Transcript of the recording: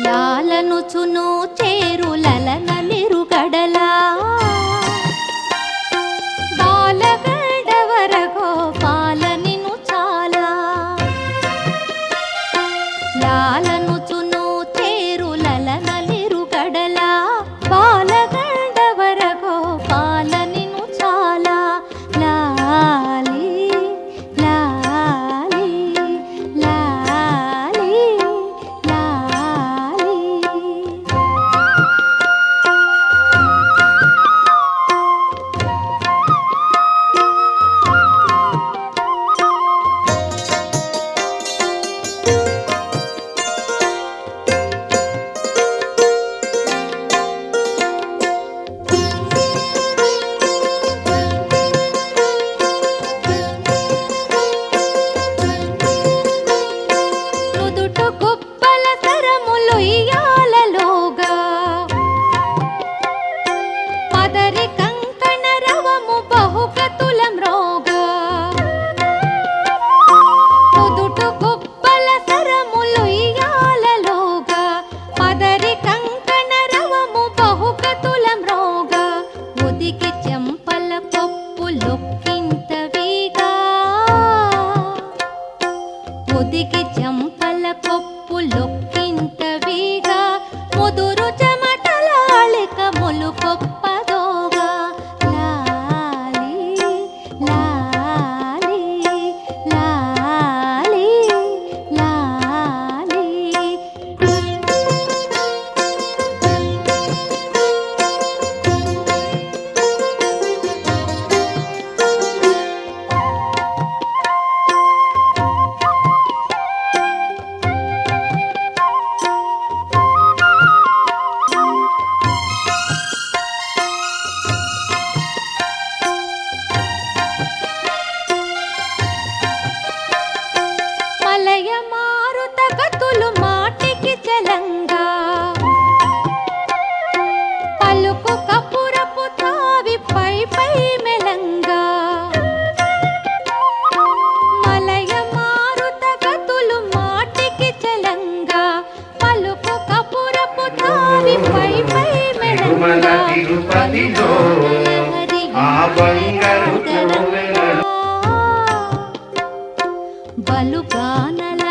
లాలనుచును చేరులలనలిరుగడలా బాలగడవరగోపాల నిను చాలా. లాలనుచు జంపల కొప్పు లొక్కింత వీగా ముదురు చెమటలాళిక ములు కొప్పు తిరుపతిలో ఆ బంగారు బలుగానల